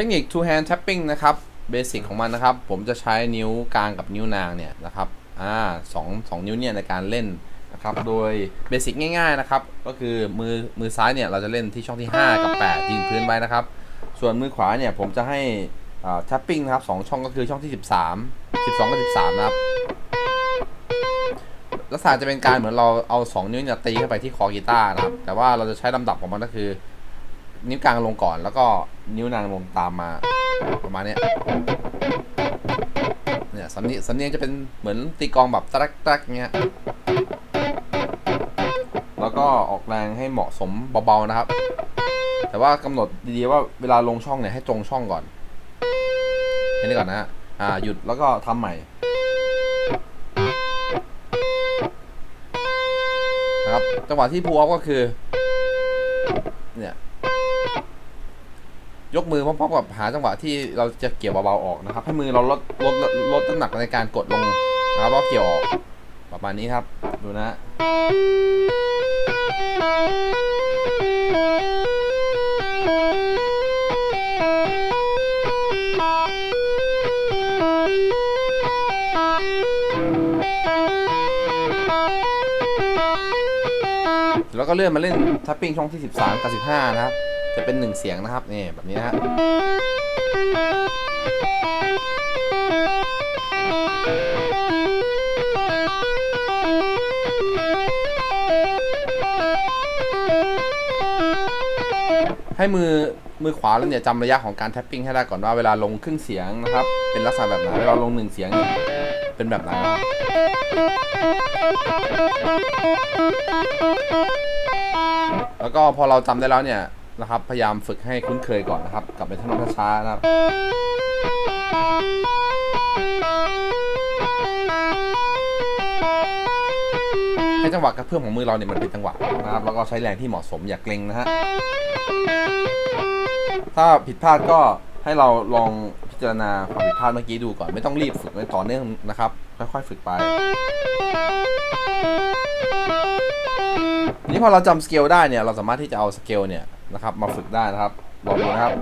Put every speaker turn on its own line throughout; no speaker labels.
ทคนิค two hand tapping นะครับเบสิกของมันนะครับ ผมจะใช้นิ้วกลางกับนิ้วนางเนี่ยนะครับอ่าสองสองนิ้วเนี่ยในการเล่นนะครับ โดยเบสิกง่ายๆนะครับ ก็คือมือมือซ้ายเนี่ยเราจะเล่นที่ช่องที่ 5 กับ 8 ยืนพื้นไว้นะครับ ส่วนมือขวาเนี่ยผมจะให้อ่า tapping นะครับสองช่องก็คือช่องที่ 13 12 กับ 13 นะครับ ลักษณะจะเป็นการเหมือนเราเอา 2 นิ้วเนี่ยตีเข้าไปที่คอกีตาร์นะครับ แต่ว่าเราจะใช้ลำดับของมันก็คือ นิ้วกลางลงก่อน แล้วก็นิ้วนางลงตามมาประมาณนี้เนี่ยสำเนียงสำเนียงจะเป็นเหมือนตีกองแบบตรักตรักเงี้ยแล้วก็ออกแรงให้เหมาะสมเบาๆนะครับ แต่ว่ากำหนดดีๆว่าเวลาลงช่องเนี่ยให้ตรงช่องก่อนแค่นี้ก่อนนะฮะอ่าหยุดแล้วก็ทำใหม่นะครับจังหวะที่พูออฟก็คือเนี่ย ยกมือพร้อมๆกับหาจังหวะที่เราจะเกี่ยวเบาๆออกนะครับ ให้มือเราลดลดลดน้ำหนักในการกดลงนะครับแล้วเกี่ยวออกประมาณนี้ครับ ดูนะ แล้วก็เลื่อนมาเล่นทัปปิ้งช่องที่ 13 กับ 15 นะครับ จะเป็นหนึ่งเสียงนะครับนี่แบบนี้นะฮะให้มือมือขวาแล้วเนี่ยจำระยะของการแท็ปปิ้งให้ได้ก่อนว่าเวลาลงครึ่งเสียงนะครับ เป็นลักษณะแบบไหนเวลาลงหนึ่งเสียงเป็นแบบไหนแล้วก็พอเราจำได้แล้วเนี่ย นะครับ พยายามฝึกให้คุ้นเคยก่อนนะครับ กลับไปทำนองช้าๆนะครับให้จังหวะกระเพื่อมของมือเราเนี่ยมันเป็นจังหวะนะครับ แล้วก็ใช้แรงที่เหมาะสมอย่าเกรงนะฮะถ้าผิดพลาดก็ให้เราลองพิจารณาความผิดพลาดเมื่อกี้ดูก่อนไม่ต้องรีบฝึกไว้ต่อเนื่องนะครับค่อยๆฝึกไปนี้พอเราจำสเกลได้เนี่ยเราสามารถที่จะเอาสเกลเนี่ย นะครับ มาฝึกได้นะครับลองดูนะครับ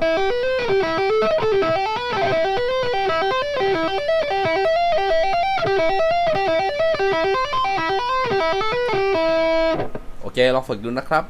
โอเคลองฝึกดูนะครับ